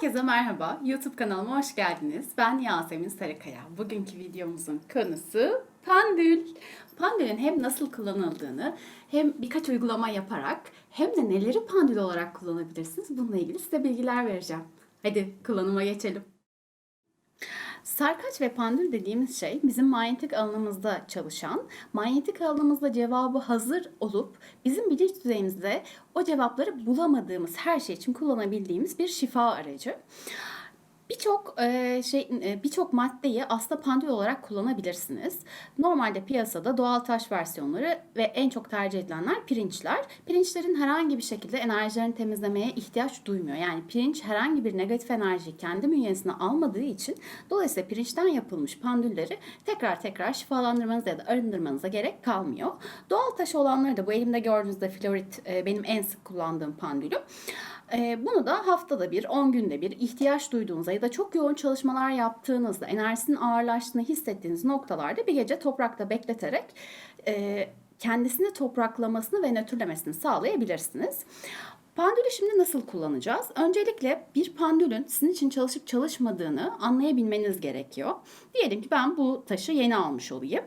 Herkese merhaba. YouTube kanalıma hoş geldiniz. Ben Yasemin Sarıkaya. Bugünkü videomuzun konusu pandül. Pandülün hem nasıl kullanıldığını hem birkaç uygulama yaparak hem de neleri pandül olarak kullanabilirsiniz bununla ilgili size bilgiler vereceğim. Hadi kullanıma geçelim. Sarkaç ve pandül dediğimiz şey bizim manyetik alanımızda çalışan, manyetik alanımızda cevabı hazır olup bizim bilinç düzeyimizde o cevapları bulamadığımız her şey için kullanabildiğimiz bir şifa aracı. Birçok e, şey birçok maddeyi aslında pandül olarak kullanabilirsiniz. Normalde piyasada doğal taş versiyonları ve en çok tercih edilenler pirinçler. Pirinçlerin herhangi bir şekilde enerjilerini temizlemeye ihtiyaç duymuyor. Yani pirinç herhangi bir negatif enerjiyi kendi bünyesine almadığı için dolayısıyla pirinçten yapılmış pandülleri tekrar tekrar şifalandırmanıza ya da arındırmanıza gerek kalmıyor. Doğal taş olanları da bu elimde gördüğünüzde florit benim en sık kullandığım pandülüm. E, bunu da haftada bir, 10 günde bir ihtiyaç duyduğunuzda ya da çok yoğun çalışmalar yaptığınızda enerjisinin ağırlaştığını hissettiğiniz noktalarda bir gece toprakta bekleterek e, kendisini topraklamasını ve nötrlemesini sağlayabilirsiniz. Pandülü şimdi nasıl kullanacağız? Öncelikle bir pandülün sizin için çalışıp çalışmadığını anlayabilmeniz gerekiyor. Diyelim ki ben bu taşı yeni almış olayım.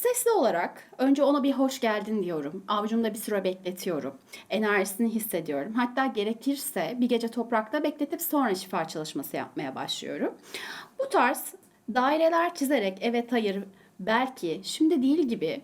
Sesli olarak önce ona bir hoş geldin diyorum. Avucumda bir süre bekletiyorum. Enerjisini hissediyorum. Hatta gerekirse bir gece toprakta bekletip sonra şifa çalışması yapmaya başlıyorum. Bu tarz daireler çizerek evet hayır belki şimdi değil gibi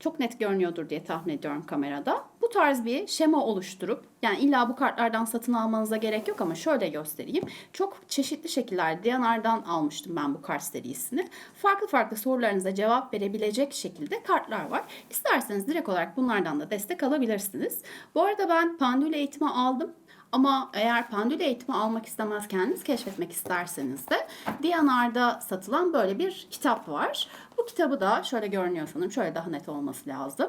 çok net görünüyordur diye tahmin ediyorum kamerada. Bu tarz bir şema oluşturup yani illa bu kartlardan satın almanıza gerek yok ama şöyle göstereyim. Çok çeşitli şekillerde Diyanar'dan almıştım ben bu kart serisini. Farklı farklı sorularınıza cevap verebilecek şekilde kartlar var. İsterseniz direkt olarak bunlardan da destek alabilirsiniz. Bu arada ben pandül eğitimi aldım. Ama eğer pandül eğitimi almak istemez kendiniz keşfetmek isterseniz de Diyanar'da satılan böyle bir kitap var. Bu kitabı da şöyle görünüyor sanırım. Şöyle daha net olması lazım.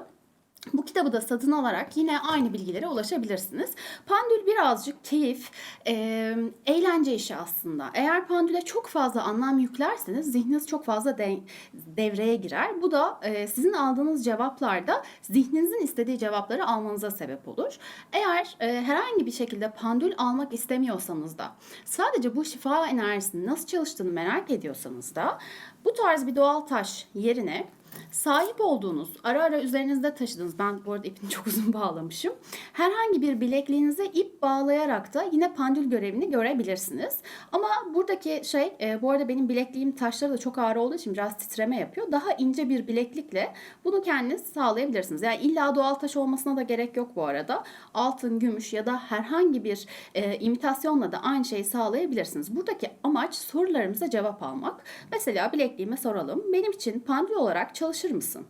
Bu kitabı da satın alarak yine aynı bilgilere ulaşabilirsiniz. Pandül birazcık keyif, e, eğlence işi aslında. Eğer pandüle çok fazla anlam yüklerseniz zihniniz çok fazla de, devreye girer. Bu da e, sizin aldığınız cevaplarda zihninizin istediği cevapları almanıza sebep olur. Eğer e, herhangi bir şekilde pandül almak istemiyorsanız da sadece bu şifa enerjisinin nasıl çalıştığını merak ediyorsanız da bu tarz bir doğal taş yerine Sahip olduğunuz, ara ara üzerinizde taşıdığınız, ben bu arada ipini çok uzun bağlamışım. Herhangi bir bilekliğinize ip bağlayarak da yine pandül görevini görebilirsiniz. Ama buradaki şey, e, bu arada benim bilekliğim taşları da çok ağır olduğu için biraz titreme yapıyor. Daha ince bir bileklikle bunu kendiniz sağlayabilirsiniz. Yani illa doğal taş olmasına da gerek yok bu arada. Altın, gümüş ya da herhangi bir e, imitasyonla da aynı şeyi sağlayabilirsiniz. Buradaki amaç sorularımıza cevap almak. Mesela bilekliğime soralım. Benim için pandül olarak çalışır mısın?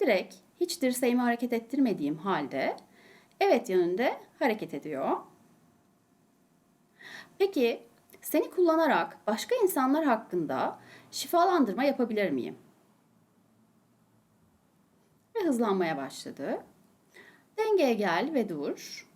Direkt hiç dirseğimi hareket ettirmediğim halde evet yönünde hareket ediyor. Peki seni kullanarak başka insanlar hakkında şifalandırma yapabilir miyim? Ve hızlanmaya başladı. Dengeye gel ve dur.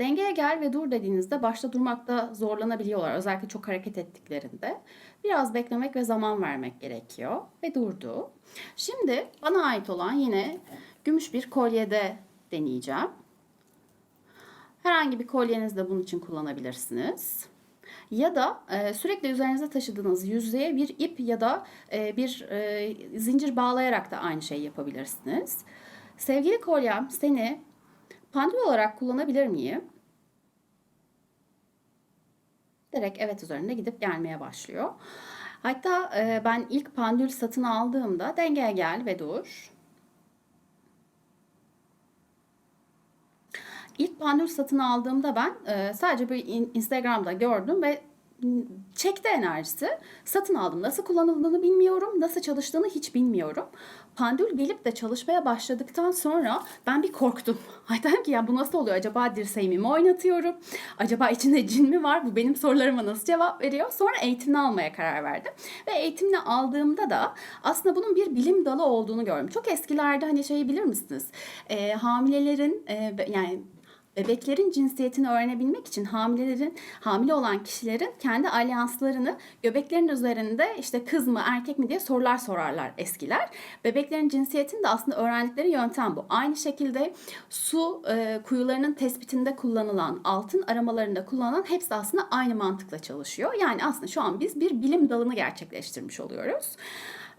Dengeye gel ve dur dediğinizde başta durmakta zorlanabiliyorlar. Özellikle çok hareket ettiklerinde. Biraz beklemek ve zaman vermek gerekiyor. Ve durdu. Şimdi bana ait olan yine gümüş bir kolyede deneyeceğim. Herhangi bir kolyenizi de bunun için kullanabilirsiniz. Ya da e, sürekli üzerinize taşıdığınız yüzeye bir ip ya da e, bir e, zincir bağlayarak da aynı şeyi yapabilirsiniz. Sevgili kolyem seni Pandül olarak kullanabilir miyim? Direkt evet üzerinde gidip gelmeye başlıyor. Hatta e, ben ilk pandül satın aldığımda dengeye gel ve dur. İlk pandül satın aldığımda ben e, sadece bir Instagram'da gördüm ve çekti enerjisi. Satın aldım. Nasıl kullanıldığını bilmiyorum. Nasıl çalıştığını hiç bilmiyorum. Pandül gelip de çalışmaya başladıktan sonra ben bir korktum. Ay dedim ki ya bu nasıl oluyor? Acaba dirseğimi mi oynatıyorum? Acaba içinde cin mi var? Bu benim sorularıma nasıl cevap veriyor? Sonra eğitimini almaya karar verdim. Ve eğitimini aldığımda da aslında bunun bir bilim dalı olduğunu gördüm. Çok eskilerde hani şeyi bilir misiniz? E, hamilelerin e, yani bebeklerin cinsiyetini öğrenebilmek için hamilelerin hamile olan kişilerin kendi alyanslarını göbeklerin üzerinde işte kız mı erkek mi diye sorular sorarlar eskiler. Bebeklerin cinsiyetini de aslında öğrendikleri yöntem bu. Aynı şekilde su e, kuyularının tespitinde kullanılan, altın aramalarında kullanılan hepsi aslında aynı mantıkla çalışıyor. Yani aslında şu an biz bir bilim dalını gerçekleştirmiş oluyoruz.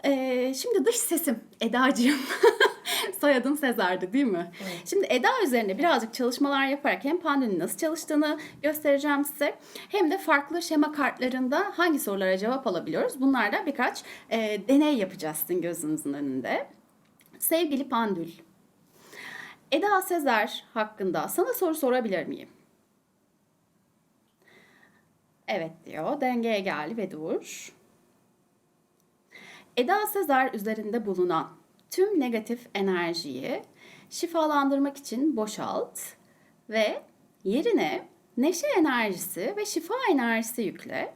Ee, şimdi dış sesim Eda'cığım. Soyadım Sezar'dı değil mi? Evet. Şimdi Eda üzerine birazcık çalışmalar yaparak hem pandeminin nasıl çalıştığını göstereceğim size. Hem de farklı şema kartlarında hangi sorulara cevap alabiliyoruz. Bunlardan birkaç e, deney yapacağız sizin gözünüzün önünde. Sevgili Pandül, Eda Sezer hakkında sana soru sorabilir miyim? Evet diyor. Dengeye gel ve dur. Eda Sezer üzerinde bulunan tüm negatif enerjiyi şifalandırmak için boşalt ve yerine neşe enerjisi ve şifa enerjisi yükle.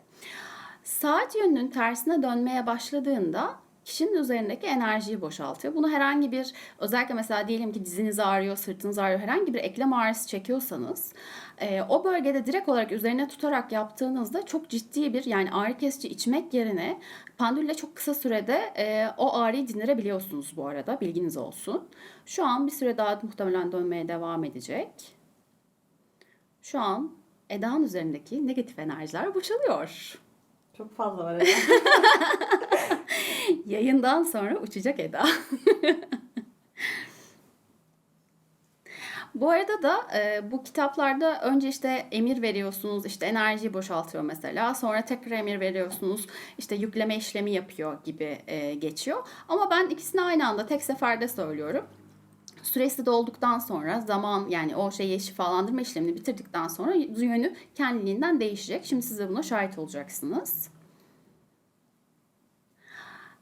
Saat yönünün tersine dönmeye başladığında kişinin üzerindeki enerjiyi boşaltıyor. Bunu herhangi bir özellikle mesela diyelim ki diziniz ağrıyor, sırtınız ağrıyor, herhangi bir eklem ağrısı çekiyorsanız e, o bölgede direkt olarak üzerine tutarak yaptığınızda çok ciddi bir yani ağrı kesici içmek yerine pandülle çok kısa sürede e, o ağrıyı dindirebiliyorsunuz bu arada bilginiz olsun. Şu an bir süre daha muhtemelen dönmeye devam edecek. Şu an Eda'nın üzerindeki negatif enerjiler boşalıyor. Çok fazla var herhalde. Yayından sonra uçacak Eda. Bu arada da e, bu kitaplarda önce işte emir veriyorsunuz, işte enerjiyi boşaltıyor mesela. Sonra tekrar emir veriyorsunuz, işte yükleme işlemi yapıyor gibi e, geçiyor. Ama ben ikisini aynı anda tek seferde söylüyorum. Süresi dolduktan sonra zaman yani o şeyi şifalandırma işlemini bitirdikten sonra yönü kendiliğinden değişecek. Şimdi siz de buna şahit olacaksınız.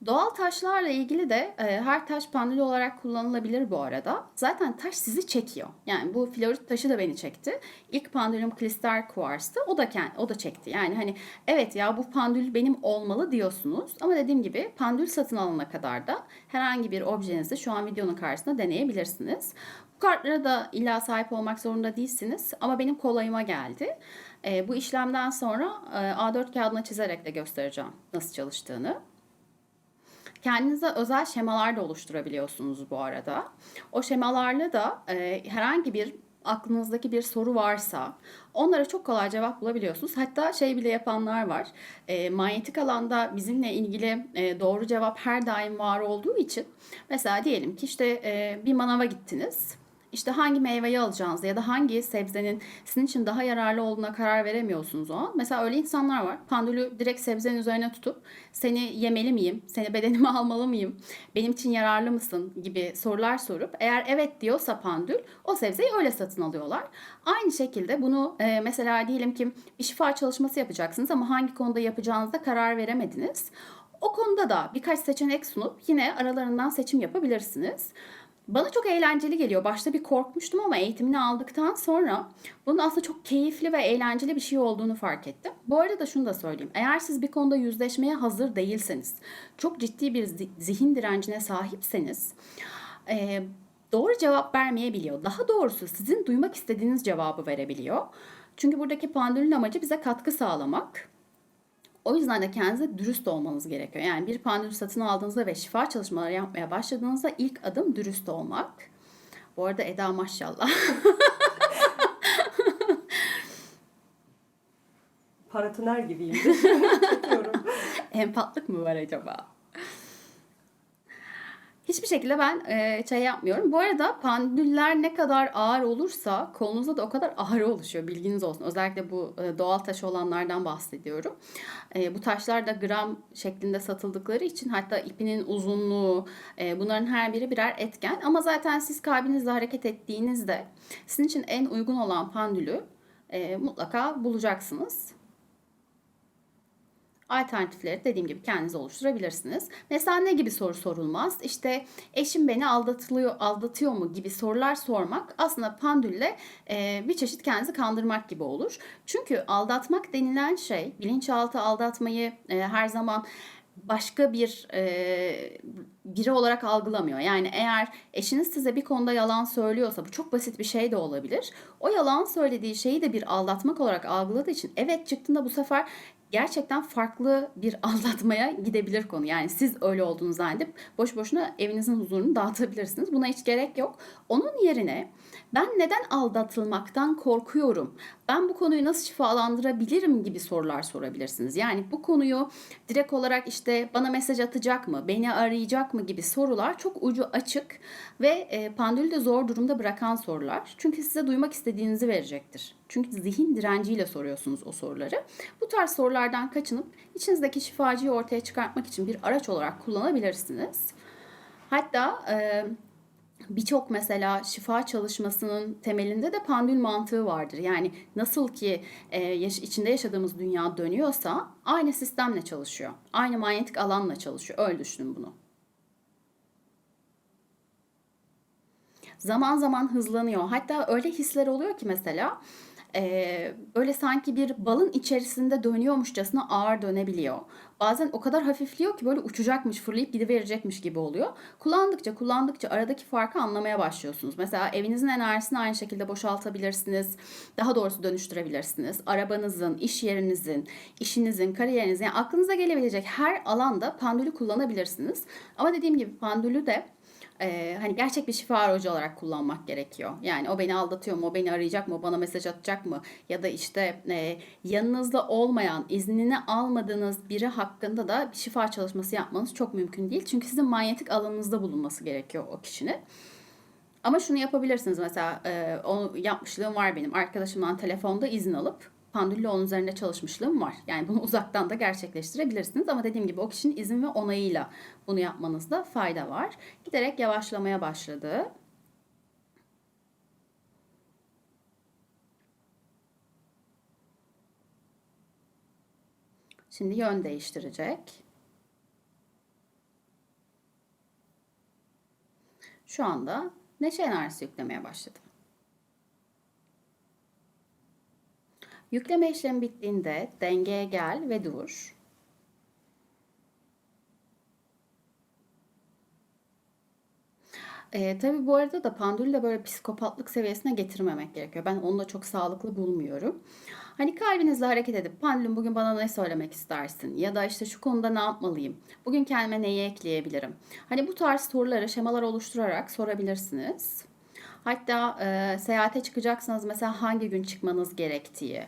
Doğal taşlarla ilgili de e, her taş pandül olarak kullanılabilir bu arada. Zaten taş sizi çekiyor. Yani bu florit taşı da beni çekti. İlk pandülüm kristal kuarstı. O da kend, o da çekti. Yani hani evet ya bu pandül benim olmalı diyorsunuz. Ama dediğim gibi pandül satın alana kadar da herhangi bir objenizi şu an videonun karşısında deneyebilirsiniz. Bu kartlara da illa sahip olmak zorunda değilsiniz. Ama benim kolayıma geldi. E, bu işlemden sonra e, A4 kağıdına çizerek de göstereceğim nasıl çalıştığını. Kendinize özel şemalar da oluşturabiliyorsunuz bu arada. O şemalarla da e, herhangi bir aklınızdaki bir soru varsa onlara çok kolay cevap bulabiliyorsunuz. Hatta şey bile yapanlar var. E, manyetik alanda bizimle ilgili e, doğru cevap her daim var olduğu için mesela diyelim ki işte e, bir manava gittiniz. İşte hangi meyveyi alacağınızı ya da hangi sebzenin sizin için daha yararlı olduğuna karar veremiyorsunuz o an. Mesela öyle insanlar var. Pandülü direkt sebzenin üzerine tutup seni yemeli miyim? Seni bedenime almalı mıyım? Benim için yararlı mısın? gibi sorular sorup eğer evet diyorsa pandül o sebzeyi öyle satın alıyorlar. Aynı şekilde bunu e, mesela diyelim ki bir şifa çalışması yapacaksınız ama hangi konuda yapacağınıza karar veremediniz. O konuda da birkaç seçenek sunup yine aralarından seçim yapabilirsiniz. Bana çok eğlenceli geliyor. Başta bir korkmuştum ama eğitimini aldıktan sonra bunun aslında çok keyifli ve eğlenceli bir şey olduğunu fark ettim. Bu arada şunu da söyleyeyim. Eğer siz bir konuda yüzleşmeye hazır değilseniz, çok ciddi bir zi- zihin direncine sahipseniz, e, doğru cevap vermeyebiliyor. Daha doğrusu sizin duymak istediğiniz cevabı verebiliyor. Çünkü buradaki pandülün amacı bize katkı sağlamak. O yüzden de kendinize dürüst olmanız gerekiyor. Yani bir pandül satın aldığınızda ve şifa çalışmaları yapmaya başladığınızda ilk adım dürüst olmak. Bu arada Eda maşallah. Paratoner gibiyim. Empatlık mı var acaba? Hiçbir şekilde ben e, şey yapmıyorum. Bu arada pandüller ne kadar ağır olursa kolunuzda da o kadar ağır oluşuyor. Bilginiz olsun. Özellikle bu e, doğal taş olanlardan bahsediyorum. E, bu taşlar da gram şeklinde satıldıkları için hatta ipinin uzunluğu e, bunların her biri birer etken. Ama zaten siz kalbinizle hareket ettiğinizde sizin için en uygun olan pandülü e, mutlaka bulacaksınız. Alternatifleri dediğim gibi kendiniz oluşturabilirsiniz. Mesela ne gibi soru sorulmaz? İşte eşim beni aldatılıyor, aldatıyor mu gibi sorular sormak aslında pandülle e, bir çeşit kendinizi kandırmak gibi olur. Çünkü aldatmak denilen şey, bilinçaltı aldatmayı e, her zaman başka bir e, biri olarak algılamıyor. Yani eğer eşiniz size bir konuda yalan söylüyorsa bu çok basit bir şey de olabilir. O yalan söylediği şeyi de bir aldatmak olarak algıladığı için evet çıktığında bu sefer gerçekten farklı bir aldatmaya gidebilir konu. Yani siz öyle olduğunu zannedip boş boşuna evinizin huzurunu dağıtabilirsiniz. Buna hiç gerek yok. Onun yerine ben neden aldatılmaktan korkuyorum? Ben bu konuyu nasıl şifalandırabilirim gibi sorular sorabilirsiniz. Yani bu konuyu direkt olarak işte bana mesaj atacak mı, beni arayacak mı gibi sorular çok ucu açık ve e, pandülü de zor durumda bırakan sorular. Çünkü size duymak istediğinizi verecektir. Çünkü zihin direnciyle soruyorsunuz o soruları. Bu tarz sorulardan kaçınıp içinizdeki şifacıyı ortaya çıkartmak için bir araç olarak kullanabilirsiniz. Hatta e, birçok mesela şifa çalışmasının temelinde de pandül mantığı vardır. Yani nasıl ki e, yaş- içinde yaşadığımız dünya dönüyorsa aynı sistemle çalışıyor. Aynı manyetik alanla çalışıyor. Öyle düşünün bunu. Zaman zaman hızlanıyor. Hatta öyle hisler oluyor ki mesela e, böyle sanki bir balın içerisinde dönüyormuşçasına ağır dönebiliyor. Bazen o kadar hafifliyor ki böyle uçacakmış, fırlayıp gidiverecekmiş gibi oluyor. Kullandıkça kullandıkça aradaki farkı anlamaya başlıyorsunuz. Mesela evinizin enerjisini aynı şekilde boşaltabilirsiniz. Daha doğrusu dönüştürebilirsiniz. Arabanızın, iş yerinizin, işinizin, kariyerinizin yani aklınıza gelebilecek her alanda pandülü kullanabilirsiniz. Ama dediğim gibi pandülü de e, hani gerçek bir şifa aracı olarak kullanmak gerekiyor. Yani o beni aldatıyor mu, o beni arayacak mı, o bana mesaj atacak mı? Ya da işte e, yanınızda olmayan, iznini almadığınız biri hakkında da bir şifa çalışması yapmanız çok mümkün değil. Çünkü sizin manyetik alanınızda bulunması gerekiyor o kişinin. Ama şunu yapabilirsiniz mesela e, onu yapmışlığım var benim. Arkadaşımdan telefonda izin alıp pandüllü onun üzerinde çalışmışlığım var. Yani bunu uzaktan da gerçekleştirebilirsiniz. Ama dediğim gibi o kişinin izin ve onayıyla bunu yapmanızda fayda var. Giderek yavaşlamaya başladı. Şimdi yön değiştirecek. Şu anda neşe enerjisi yüklemeye başladı. Yükleme işlemi bittiğinde dengeye gel ve dur. Ee, tabii bu arada da pandülü de böyle psikopatlık seviyesine getirmemek gerekiyor. Ben onu da çok sağlıklı bulmuyorum. Hani kalbinizle hareket edip pandülüm bugün bana ne söylemek istersin? Ya da işte şu konuda ne yapmalıyım? Bugün kendime neyi ekleyebilirim? Hani bu tarz soruları şemalar oluşturarak sorabilirsiniz. Hatta e, seyahate çıkacaksanız mesela hangi gün çıkmanız gerektiği,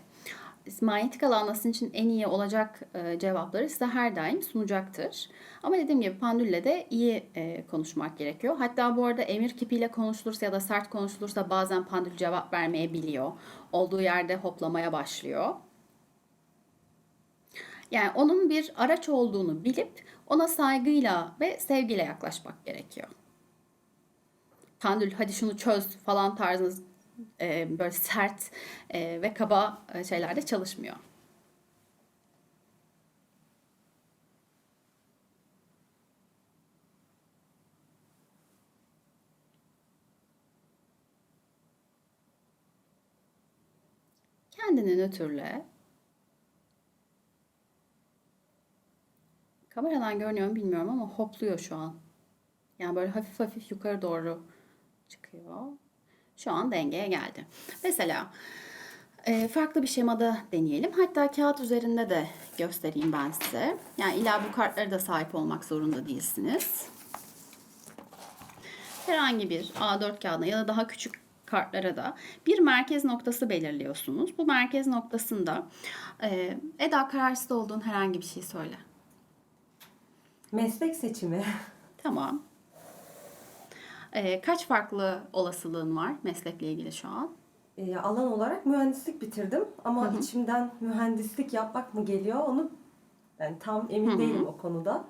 manyetik alan sizin için en iyi olacak e, cevapları size her daim sunacaktır. Ama dediğim gibi pandülle de iyi e, konuşmak gerekiyor. Hatta bu arada emir kipiyle konuşulursa ya da sert konuşulursa bazen pandül cevap vermeyebiliyor. Olduğu yerde hoplamaya başlıyor. Yani onun bir araç olduğunu bilip ona saygıyla ve sevgiyle yaklaşmak gerekiyor. Pandül hadi şunu çöz falan tarzınız e, böyle sert e, ve kaba e, şeylerde çalışmıyor. Kendini nötrle. Kameradan görünüyor mu bilmiyorum ama hopluyor şu an. Yani böyle hafif hafif yukarı doğru çıkıyor. Şu an dengeye geldi. Mesela e, farklı bir şemada deneyelim. Hatta kağıt üzerinde de göstereyim ben size. Yani illa bu kartlara da sahip olmak zorunda değilsiniz. Herhangi bir A4 kağıdına ya da daha küçük kartlara da bir merkez noktası belirliyorsunuz. Bu merkez noktasında e, Eda kararsız olduğun herhangi bir şey söyle. Meslek seçimi. Tamam. E, kaç farklı olasılığın var meslekle ilgili şu an? Ee, alan olarak mühendislik bitirdim ama Hı hı. içimden mühendislik yapmak mı geliyor onu yani tam emin Hı hı. değilim o konuda.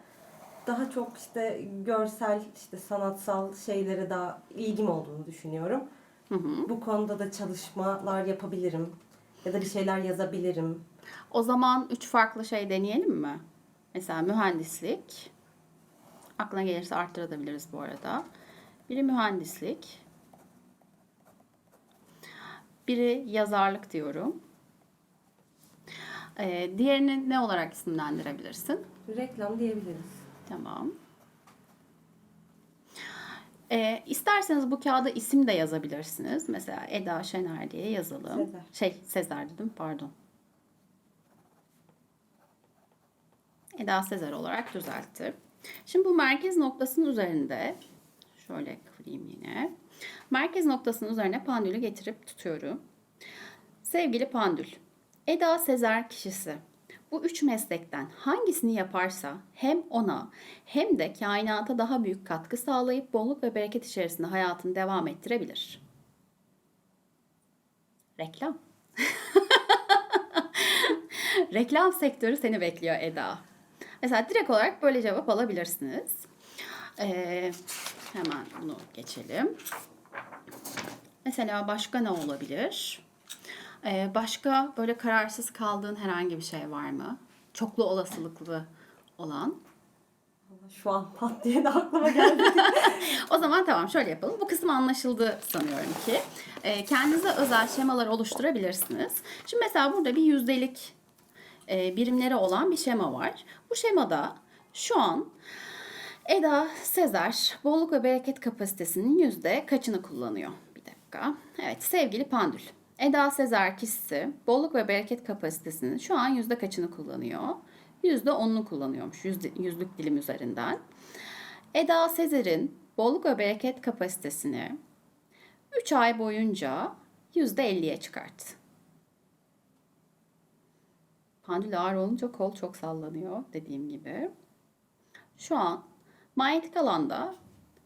Daha çok işte görsel, işte sanatsal şeylere daha ilgim olduğunu düşünüyorum. Hı hı. Bu konuda da çalışmalar yapabilirim ya da bir şeyler yazabilirim. O zaman üç farklı şey deneyelim mi? Mesela mühendislik. Aklına gelirse arttırabiliriz bu arada. Biri mühendislik. Biri yazarlık diyorum. Ee, diğerini ne olarak isimlendirebilirsin? Reklam diyebiliriz. Tamam. Ee, isterseniz bu kağıda isim de yazabilirsiniz. Mesela Eda Şener diye yazalım. Sezer. Şey Sezer dedim pardon. Eda Sezer olarak düzelttim. Şimdi bu merkez noktasının üzerinde şöyle kıvırayım yine. Merkez noktasının üzerine pandülü getirip tutuyorum. Sevgili pandül, Eda Sezer kişisi bu üç meslekten hangisini yaparsa hem ona hem de kainata daha büyük katkı sağlayıp bolluk ve bereket içerisinde hayatını devam ettirebilir. Reklam. Reklam sektörü seni bekliyor Eda. Mesela direkt olarak böyle cevap alabilirsiniz. Ee, hemen bunu geçelim. Mesela başka ne olabilir? Ee, başka böyle kararsız kaldığın herhangi bir şey var mı? Çoklu olasılıklı olan. Şu an pat diye de aklıma geldi. O zaman tamam şöyle yapalım. Bu kısım anlaşıldı sanıyorum ki. Ee, kendinize özel şemalar oluşturabilirsiniz. Şimdi mesela burada bir yüzdelik e, birimleri olan bir şema var. Bu şemada şu an Eda Sezer bolluk ve bereket kapasitesinin yüzde kaçını kullanıyor? Bir dakika. Evet sevgili Pandül. Eda Sezer kişisi bolluk ve bereket kapasitesinin şu an yüzde kaçını kullanıyor? Yüzde onunu kullanıyormuş yüzde, yüzlük dilim üzerinden. Eda Sezer'in bolluk ve bereket kapasitesini 3 ay boyunca %50'ye çıkart. Pandül ağır olunca kol çok sallanıyor dediğim gibi. Şu an manyetik alanda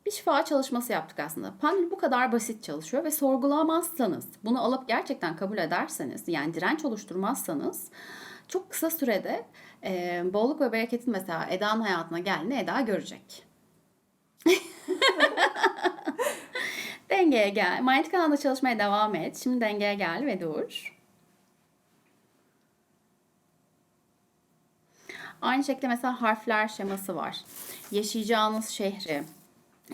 bir şifa çalışması yaptık aslında. Pandül bu kadar basit çalışıyor ve sorgulamazsanız, bunu alıp gerçekten kabul ederseniz, yani direnç oluşturmazsanız çok kısa sürede e, bolluk ve bereketin mesela Eda'nın hayatına geldiğini Eda görecek. dengeye gel. Manyetik alanda çalışmaya devam et. Şimdi dengeye gel ve dur. Aynı şekilde mesela harfler şeması var. Yaşayacağınız şehri,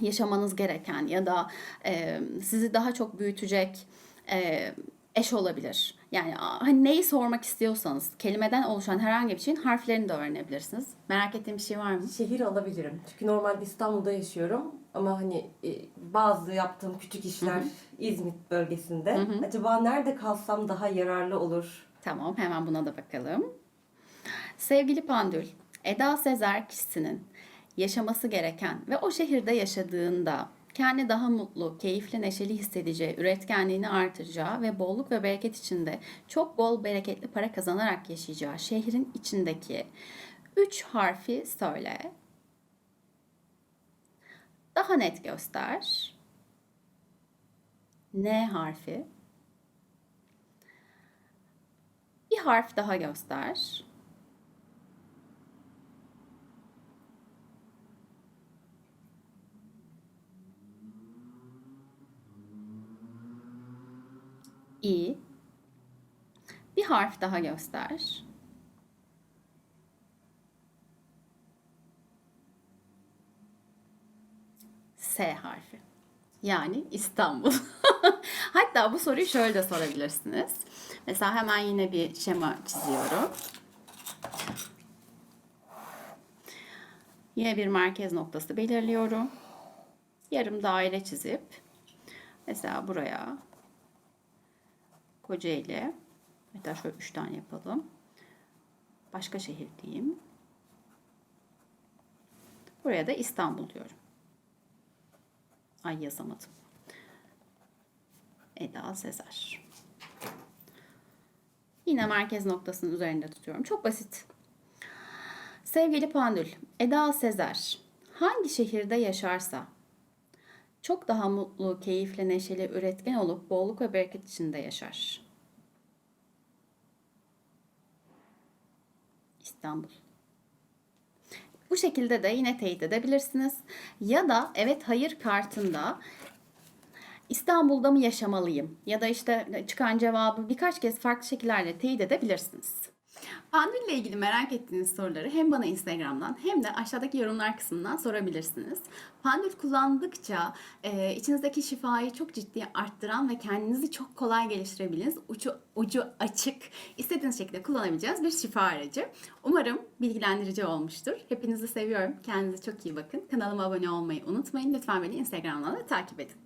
yaşamanız gereken ya da e, sizi daha çok büyütecek e, eş olabilir. Yani hani neyi sormak istiyorsanız kelimeden oluşan herhangi bir şeyin harflerini de öğrenebilirsiniz. Merak ettiğin bir şey var mı? Şehir alabilirim. Çünkü normalde İstanbul'da yaşıyorum. Ama hani e, bazı yaptığım küçük işler İzmit bölgesinde. Acaba nerede kalsam daha yararlı olur? Tamam hemen buna da bakalım. Sevgili Pandül, Eda Sezer kişisinin yaşaması gereken ve o şehirde yaşadığında kendi daha mutlu, keyifli, neşeli hissedeceği, üretkenliğini artıracağı ve bolluk ve bereket içinde çok bol bereketli para kazanarak yaşayacağı şehrin içindeki üç harfi söyle. Daha net göster. N harfi. Bir harf daha göster. İ. Bir harf daha göster. S harfi. Yani İstanbul. Hatta bu soruyu şöyle de sorabilirsiniz. Mesela hemen yine bir şema çiziyorum. Yine bir merkez noktası belirliyorum. Yarım daire çizip mesela buraya Kocaeli hatta şöyle üç tane yapalım. Başka şehir diyeyim. Buraya da İstanbul diyorum. Ay yazamadım. Eda Sezer. Yine merkez noktasının üzerinde tutuyorum. Çok basit. Sevgili Pandül, Eda Sezer hangi şehirde yaşarsa çok daha mutlu, keyifli, neşeli, üretken olup bolluk ve bereket içinde yaşar. İstanbul. Bu şekilde de yine teyit edebilirsiniz. Ya da evet hayır kartında İstanbul'da mı yaşamalıyım? Ya da işte çıkan cevabı birkaç kez farklı şekillerle teyit edebilirsiniz. Pandül ile ilgili merak ettiğiniz soruları hem bana Instagram'dan hem de aşağıdaki yorumlar kısmından sorabilirsiniz. Pandül kullandıkça e, içinizdeki şifayı çok ciddi arttıran ve kendinizi çok kolay geliştirebildiğiniz ucu, ucu açık istediğiniz şekilde kullanabileceğiniz bir şifa aracı. Umarım bilgilendirici olmuştur. Hepinizi seviyorum. Kendinize çok iyi bakın. Kanalıma abone olmayı unutmayın. Lütfen beni Instagram'dan da takip edin.